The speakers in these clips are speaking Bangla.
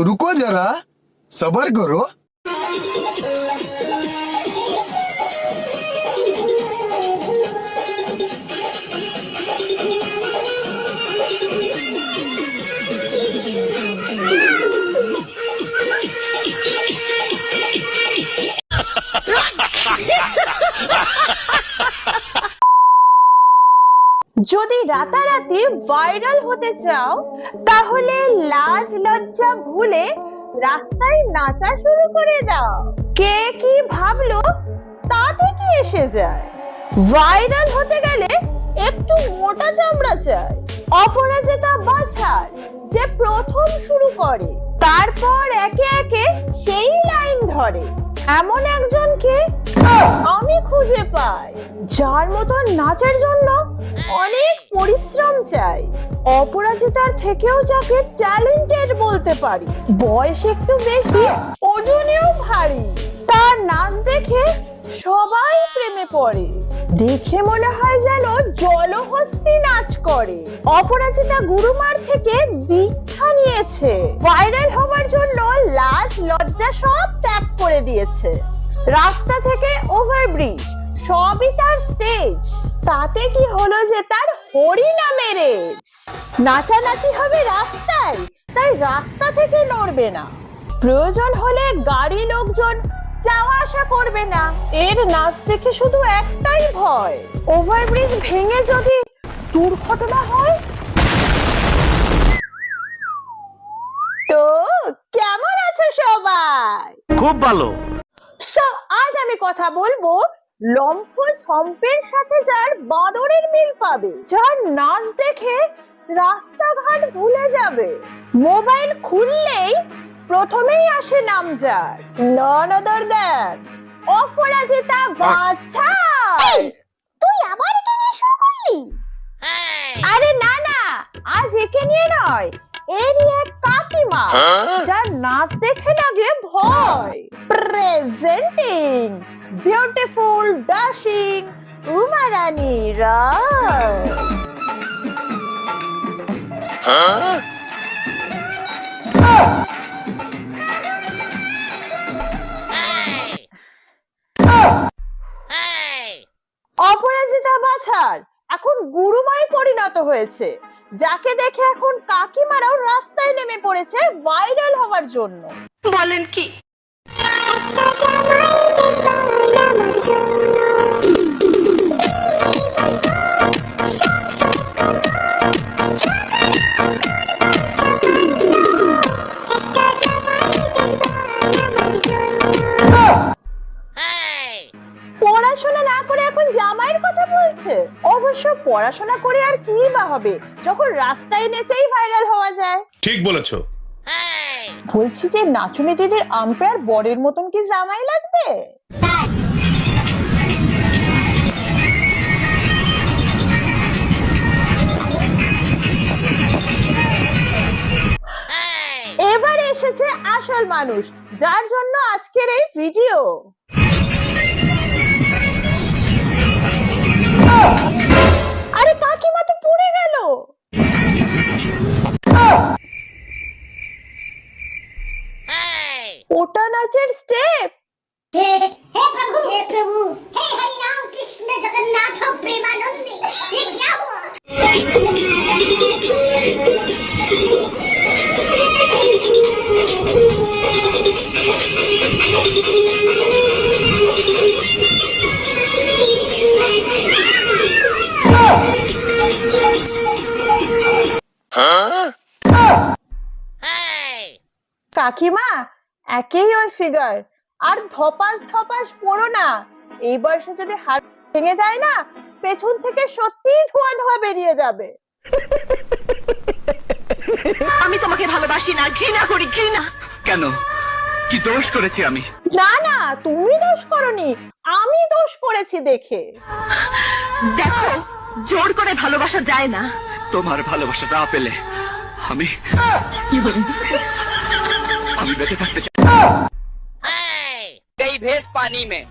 रुको जरा सबर करो যদি রাতারাতি ভাইরাল হতে চাও তাহলে লাজ লজ্জা ভুলে রাস্তায় নাচা শুরু করে দাও। কে কি ভাবলো তাতে কি এসে যায়। ভাইরাল হতে গেলে একটু মোটা চামড়া চাই। অপরাজিতা বাছার যে প্রথম শুরু করে। তারপর একে একে সেই লাইন ধরে। এমন একজনকে আমি খুঁজে পাই, যার মতো নাচের জন্য অনেক পরিশ্রম চাই। অপরাজিতার থেকেও যাকে ট্যালেন্টেড বলতে পারি। বয়স একটু বেশি, ওজনেও ভারী। তার নাচ দেখে সবাই প্রেমে পড়ে। দেখে মনে হয় যেন জলহস্তি নাচ করে। অপরাজিতা গুরুমার থেকে দীক্ষা নিয়েছে। ভাইরাল হওয়ার জন্য লাজ, লজ্জা সব ত্যাগ করে দিয়েছে। রাস্তা থেকে ওভারব্রিজ সবই তার স্টেজ তাতে কি হলো যে তার হরিনামে মেরেজ নাচানাচি হবে রাস্তায় তাই রাস্তা থেকে নড়বে না। প্রয়োজন হলে গাড়ি লোকজন যাওয়া আসা করবে না। এর নাচ দেখে শুধু একটাই ভয় ওভারব্রিজ ভেঙে যদি দুর্ঘটনা হয়? তো কেমন আছো সবাই? খুব ভালো। সো আজ আমি কথা বলব লম্ফ ঝম্পের সাথে যার বাদরের মিল পাবে যার নাচ দেখে রাস্তাঘাট ভুলে যাবে। মোবাইল খুললেই প্রথমেই আসে নাম যার নন আদার দ্যান অপরাজিতা বাচ্চা তুই আবার একে নিয়ে শুরু করলি? আরে না না আজ একে নিয়ে নয় এরই এক কাকিমা যার নাচ দেখে লাগে ভয়। Presenting beautiful dashing Umarani Roy. Aparajita বাছার এখন গুরুমায় পরিণত হয়েছে। যাকে দেখে এখন কাকিমারাও রাস্তায় নেমে পড়েছে ভাইরাল হওয়ার জন্য। বলেন কি? পড়াশোনা না করে এখন জামাইয়ের কথা বলছে। অবশ্য পড়াশোনা করে আর কি বা হবে? যখন রাস্তায় নেচেই ভাইরাল হওয়া যায়। ঠিক বলেছ। বলছি যে নাচুনি দিদির আম্পায়ার বরের মতন কি জামাই লাগবে? এবার এসেছে আসল মানুষ যার জন্য আজকের এই ভিডিও আরে কাকিমা তো পড়ে গেল ওটা নাচের স্টেপ हे हे प्रभु हे प्रभु हे हरि राम कृष्ण जगन्नाथ प्रेमानंद ये क्या हुआ কাকিমা একেই ওই ফিগার আর ধপাস ধপাস পড়ো না। এই বয়সে যদি হাড় ভেঙে যায় না পেছন থেকে সত্যিই ধোয়া ধোয়া বেরিয়ে যাবে। আমি তোমাকে ভালোবাসি না ঘৃণা করি ঘৃণা। কেন? কি দোষ করেছি আমি? না না তুমি দোষ করনি। আমি দোষ করেছি দেখে। দেখো জোর করে ভালোবাসা যায় না। তোমার ভালোবাসা না পেলে আমি गई भैंस पानी में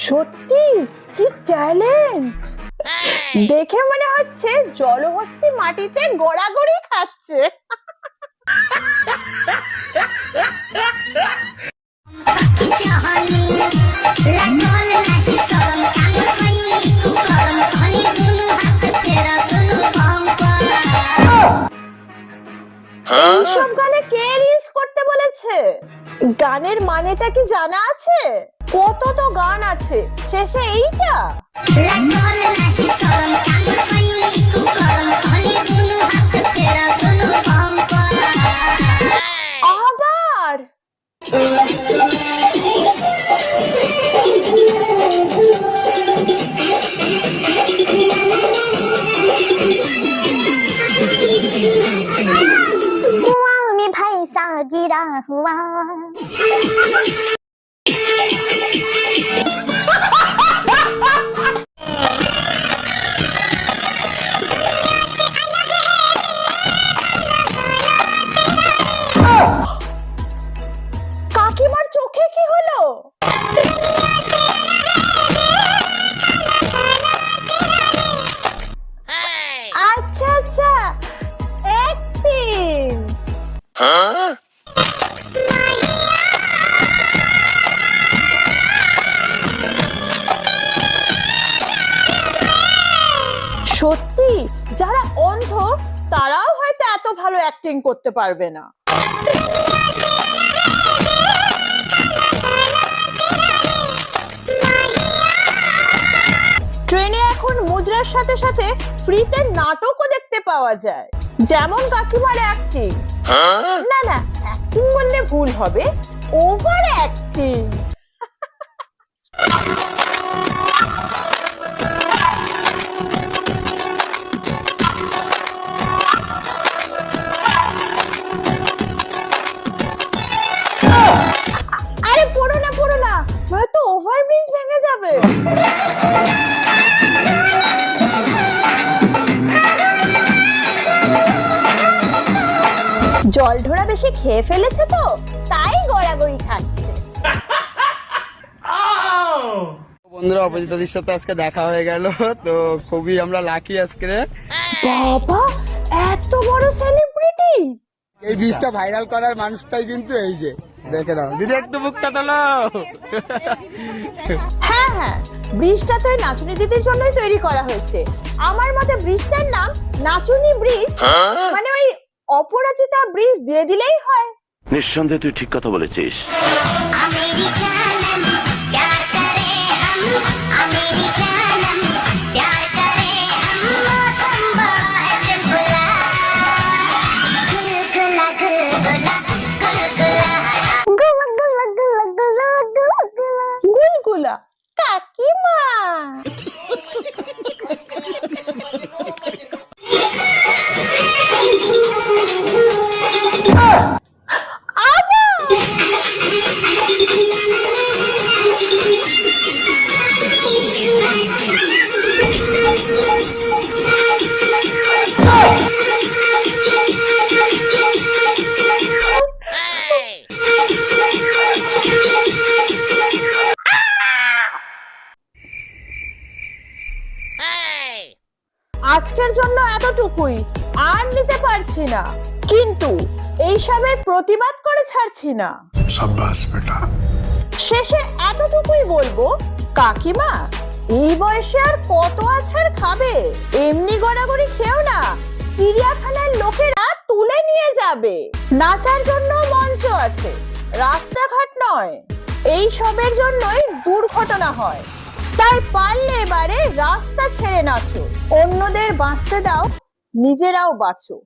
সত্যি? কি ট্যালেন্ট দেখে মনে হচ্ছে জলহস্তি মাটিতে গড়াগড়ি গানের মানেটা কি জানা আছে? কত তো গান আছে? শেষে এইটা? আবার? ভালো অ্যাক্টিং করতে পারবে না। ট্রেনে এখন মুদ্রার সাথে সাথে ফ্রিতে নাটকও দেখতে পাওয়া যায়। যেমন কাকিমার অ্যাক্টিং না না অ্যাক্টিং বললে ভুল হবে। ওভার অ্যাক্টিং জল ঢোড়া বেশি খেয়ে ফেলেছে তো তাই গড়াগড়ি খাচ্ছে। বন্ধুরা অপরাজিতাদির সাথে আজকে দেখা হয়ে গেল। তো খুবই আমরা লাকি আজকে। বাবা এত বড় সেলিব্রিটি এই বীজটা ভাইরাল করার মানুষটাই কিন্তু এই যে। দেখে নাও। দিদি একটু মুখটা তোলো। হ্যাঁ হ্যাঁ ব্রিজটা তো এই নাচুনি দিদির জন্যই তৈরি করা হয়েছে। আমার মতে ব্রিজটার নাম নাচুনি ব্রিজ মানে ওই অপরাজিতা ব্রিজ দিয়ে দিলেই হয়। নিঃসন্দেহে তুই ঠিক কথা বলেছিস। কাকিমা। আজকের জন্য এতটুকুই। আর নিতে পারছি না। কিন্তু এইসবের প্রতিবাদ করে ছাড়ছি না। সাব্বাস বেটা। শেষে এতটুকুই বলব কাকিমা এই বয়সে আর কত আছার খাবে? এমনি গড়াগড়ি খেও না। চিড়িয়াখানার লোকেরা তুলে নিয়ে যাবে। নাচার জন্য মঞ্চ আছে। রাস্তাঘাট নয়। এই সবের জন্যই দুর্ঘটনা হয়। তাই পারলে এবারে রাস্তা ছেড়ে নাচো। অন্যদের বাঁচতে দাও নিজেরাও বাঁচো।